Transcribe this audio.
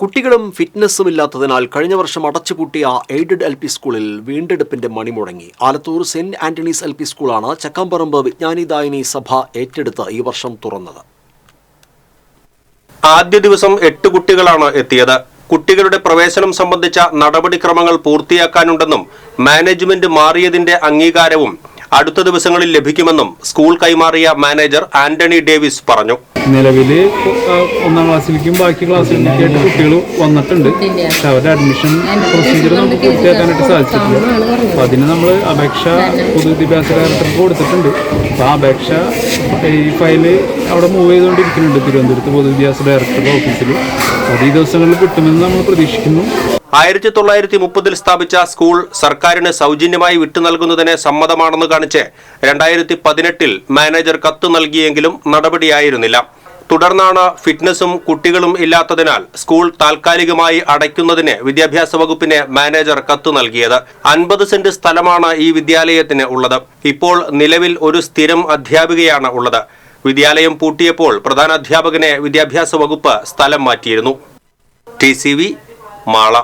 കുട്ടികളും ഫിറ്റ്നസ്സും ഇല്ലാത്തതിനാൽ കഴിഞ്ഞ വർഷം അടച്ചുപൂട്ടിയ എയ്ഡഡ് എൽ പി സ്കൂളിൽ വീണ്ടെടുപ്പിന്റെ മണി മുടങ്ങി. Alathur saint Antony's L P സ്കൂളാണ് ചക്കാമ്പറമ്പ് വിജ്ഞാനിദായിനി സഭ ഏറ്റെടുത്ത് ഈ വർഷം തുറന്നത്. ആദ്യ ദിവസം എട്ട് കുട്ടികളാണ് എത്തിയത്. കുട്ടികളുടെ പ്രവേശനം സംബന്ധിച്ച നടപടിക്രമങ്ങൾ പൂർത്തിയാക്കാനുണ്ടെന്നും മാനേജ്മെന്റ് മാറിയതിന്റെ അംഗീകാരവും അടുത്ത ദിവസങ്ങളിൽ ലഭിക്കുമെന്നും സ്കൂൾ കൈമാറിയ മാനേജർ ആന്റണി ഡേവിസ് പറഞ്ഞു. നിലവിൽ ഒന്നാം ക്ലാസ്സിലേക്കും ബാക്കി ക്ലാസ്സിലേക്കായിട്ട് കുട്ടികൾ വന്നിട്ടുണ്ട്. പക്ഷെ അവരുടെ അഡ്മിഷൻ പ്രൊസീജിയർ നമുക്ക് പൂർത്തിയാക്കാനായിട്ട് സാധിച്ചിട്ടില്ല. അപ്പം അതിന് നമ്മൾ അപേക്ഷ പൊതുവിദ്യാഭ്യാസ ഡയറക്ടർക്ക് കൊടുത്തിട്ടുണ്ട്. അപ്പോൾ ആ അപേക്ഷ ഈ ഫയൽ അവിടെ മൂവ് ചെയ്തുകൊണ്ടിരിക്കുന്നുണ്ട് തിരുവനന്തപുരത്ത് പൊതുവിദ്യാഭ്യാസ ഡയറക്ടറുടെ ഓഫീസിൽ അത് ഈ ദിവസങ്ങളിൽ കിട്ടുമെന്ന് നമ്മൾ പ്രതീക്ഷിക്കുന്നു. ആയിരത്തി തൊള്ളായിരത്തി മുപ്പതിൽ സ്ഥാപിച്ച സ്കൂൾ സർക്കാരിന് സൗജന്യമായി വിട്ടു നൽകുന്നതിന് സമ്മതമാണെന്ന് കാണിച്ച് രണ്ടായിരത്തി പതിനെട്ടിൽ മാനേജർ കത്ത് നൽകിയെങ്കിലും നടപടിയായിരുന്നില്ല. തുടർന്നാണ് ഫിറ്റ്നസും കുട്ടികളും ഇല്ലാത്തതിനാൽ സ്കൂൾ താൽക്കാലികമായി അടയ്ക്കുന്നതിന് വിദ്യാഭ്യാസ വകുപ്പിന് മാനേജർ കത്ത് നൽകിയത്. അൻപത് സെന്റ് സ്ഥലമാണ് ഈ വിദ്യാലയത്തിന് ഉള്ളത്. ഇപ്പോൾ നിലവിൽ ഒരു സ്ഥിരം അധ്യാപികയാണ് ഉള്ളത്. വിദ്യാലയം പൂട്ടിയപ്പോൾ പ്രധാന അധ്യാപകനെ വിദ്യാഭ്യാസ വകുപ്പ് സ്ഥലം മാറ്റിയിരുന്നു. ടി മാള.